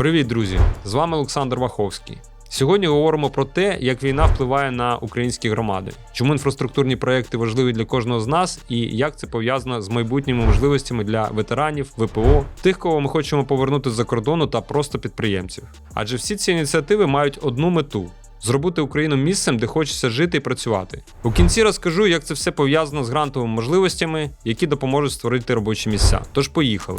Привіт, друзі! З вами Олександр Ваховський. Сьогодні говоримо про те, як війна впливає на українські громади, чому інфраструктурні проекти важливі для кожного з нас, і як це пов'язано з майбутніми можливостями для ветеранів, ВПО, тих, кого ми хочемо повернути з-за кордону та просто підприємців. Адже всі ці ініціативи мають одну мету. Зробити Україну місцем, де хочеться жити і працювати. У кінці розкажу, як це все пов'язано з грантовими можливостями, які допоможуть створити робочі місця. Тож поїхали.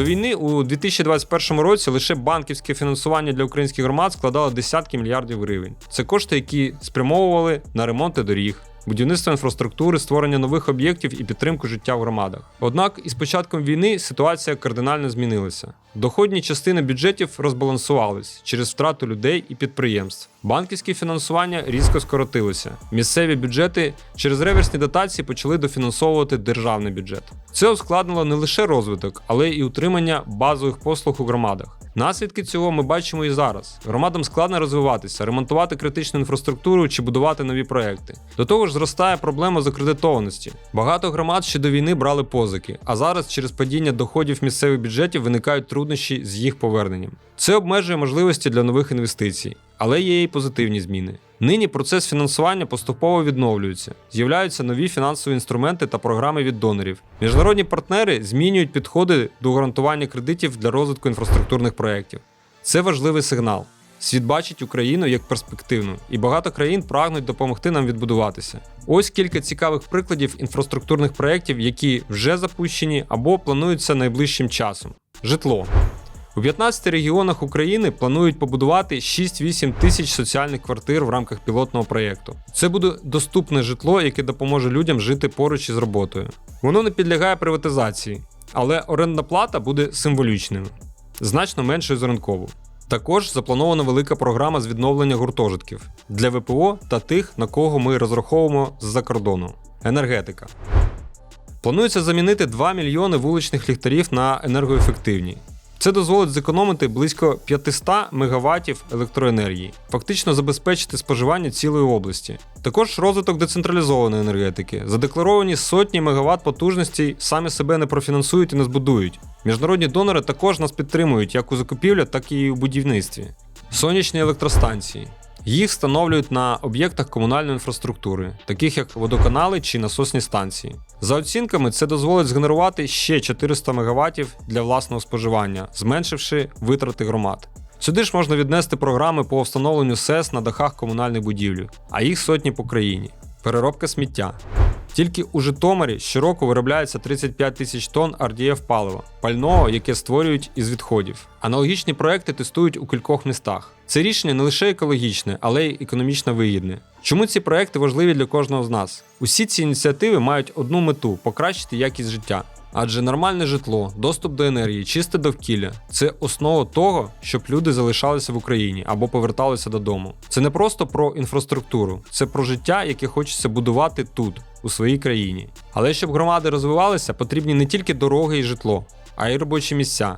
До війни у 2021 році лише банківське фінансування для українських громад складало десятки мільярдів гривень. Це кошти, які спрямовували на ремонти доріг. Будівництво інфраструктури, створення нових об'єктів і підтримку життя в громадах. Однак із початком війни ситуація кардинально змінилася. Доходні частини бюджетів розбалансувались через втрату людей і підприємств. Банківське фінансування різко скоротилося. Місцеві бюджети через реверсні дотації почали дофінансовувати державний бюджет. Це ускладнило не лише розвиток, але й утримання базових послуг у громадах. Наслідки цього ми бачимо і зараз. Громадам складно розвиватися, ремонтувати критичну інфраструктуру чи будувати нові проекти. До того ж, зростає проблема закредитованості. Багато громад ще до війни брали позики, а зараз через падіння доходів місцевих бюджетів виникають труднощі з їх поверненням. Це обмежує можливості для нових інвестицій, але є і позитивні зміни. Нині процес фінансування поступово відновлюється, з'являються нові фінансові інструменти та програми від донорів. Міжнародні партнери змінюють підходи до гарантування кредитів для розвитку інфраструктурних проєктів. Це важливий сигнал. Світ бачить Україну як перспективну, і багато країн прагнуть допомогти нам відбудуватися. Ось кілька цікавих прикладів інфраструктурних проєктів, які вже запущені або плануються найближчим часом. Житло. У 15 регіонах України планують побудувати 6-8 тисяч соціальних квартир в рамках пілотного проєкту. Це буде доступне житло, яке допоможе людям жити поруч із роботою. Воно не підлягає приватизації, але орендна плата буде символічною, значно меншою за ринкову. Також запланована велика програма з відновлення гуртожитків для ВПО та тих, на кого ми розраховуємо з-за кордону. Енергетика. Планується замінити 2 мільйони вуличних ліхтарів на енергоефективні. Це дозволить зекономити близько 500 МВт електроенергії, фактично забезпечити споживання цілої області. Також розвиток децентралізованої енергетики. Задекларовані сотні мегаватт потужностей самі себе не профінансують і не збудують. Міжнародні донори також нас підтримують як у закупівлі, так і у будівництві. Сонячні електростанції. Їх встановлюють на об'єктах комунальної інфраструктури, таких як водоканали чи насосні станції. За оцінками, це дозволить згенерувати ще 400 МВт для власного споживання, зменшивши витрати громад. Сюди ж можна віднести програми по встановленню СЕС на дахах комунальних будівлі, а їх сотні по країні. Переробка сміття. Тільки у Житомирі щороку виробляється 35 тисяч тонн RDF палива, пального, яке створюють із відходів. Аналогічні проекти тестують у кількох містах. Це рішення не лише екологічне, але й економічно вигідне. Чому ці проекти важливі для кожного з нас? Усі ці ініціативи мають одну мету покращити якість життя. Адже нормальне житло, доступ до енергії, чисте довкілля це основа того, щоб люди залишалися в Україні або поверталися додому. Це не просто про інфраструктуру, це про життя, яке хочеться будувати тут, у своїй країні. Але щоб громади розвивалися, потрібні не тільки дороги і житло, а й робочі місця.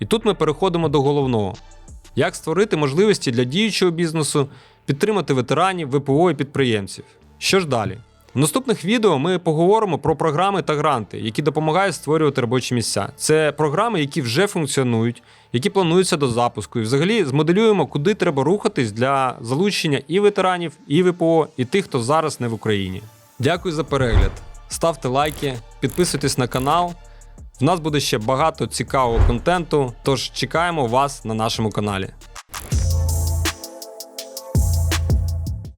І тут ми переходимо до головного: як створити можливості для діючого бізнесу, підтримати ветеранів, ВПО і підприємців. Що ж далі? В наступних відео ми поговоримо про програми та гранти, які допомагають створювати робочі місця. Це програми, які вже функціонують, які плануються до запуску. І взагалі змоделюємо, куди треба рухатись для залучення і ветеранів, і ВПО, і тих, хто зараз не в Україні. Дякую за перегляд. Ставте лайки, підписуйтесь на канал. В нас буде ще багато цікавого контенту, тож чекаємо вас на нашому каналі.